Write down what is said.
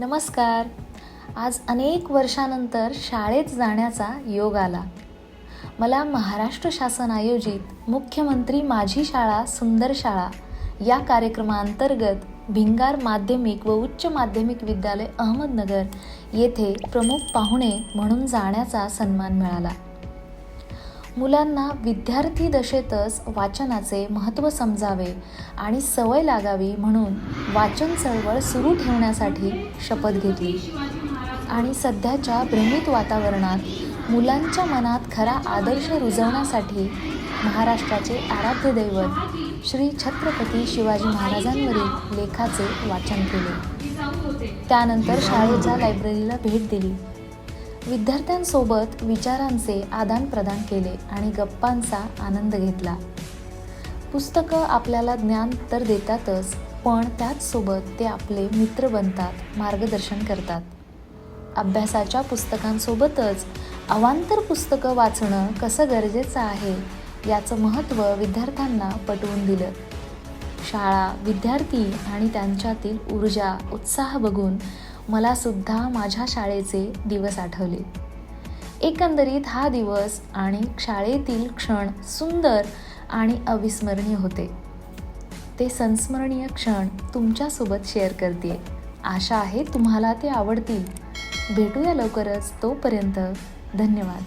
नमस्कार. आज अनेक वर्षानंतर शाळेत जाण्याचा योग आला. मला महाराष्ट्र शासन आयोजित मुख्यमंत्री माझी शाळा सुंदर शाळा या कार्यक्रमाअंतर्गत भिंगार माध्यमिक व उच्च माध्यमिक विद्यालय अहमदनगर येथे प्रमुख पाहुणे म्हणून जाण्याचा सन्मान मिळाला. मुलांना विद्यार्थी दशेतच वाचनाचे महत्त्व समजावे आणि सवय लागावी म्हणून वाचन चळवळ सुरू ठेवण्यासाठी शपथ घेतली. आणि सध्याच्या भ्रमित वातावरणात मुलांच्या मनात खरा आदर्श रुजवण्यासाठी महाराष्ट्राचे आराध्य दैवत श्री छत्रपती शिवाजी महाराजांवरील लेखाचे वाचन केले. त्यानंतर शाळेच्या लायब्ररीला भेट दिली. विद्यार्थ्यांसोबत विचारांचे आदानप्रदान केले आणि गप्पांचा आनंद घेतला. पुस्तकं आपल्याला ज्ञान तर देतातच पण त्याचसोबत ते आपले मित्र बनतात मार्गदर्शन करतात. अभ्यासाच्या पुस्तकांसोबतच अवांतर पुस्तकं वाचणं कसं गरजेचं आहे याचं महत्त्व विद्यार्थ्यांना पटवून दिलं. शाळा विद्यार्थी आणि त्यांच्यातील ऊर्जा उत्साह बघून मला सुद्धा माझ्या शाळेचे दिवस आठवले. एकंदरीत हा दिवस आणि शाळेतील क्षण सुंदर आणि अविस्मरणीय होते. ते संस्मरणीय क्षण तुमच्यासोबत शेअर करते आशा आहे तुम्हाला ते आवडतील. भेटूया लवकरच. तोपर्यंत धन्यवाद.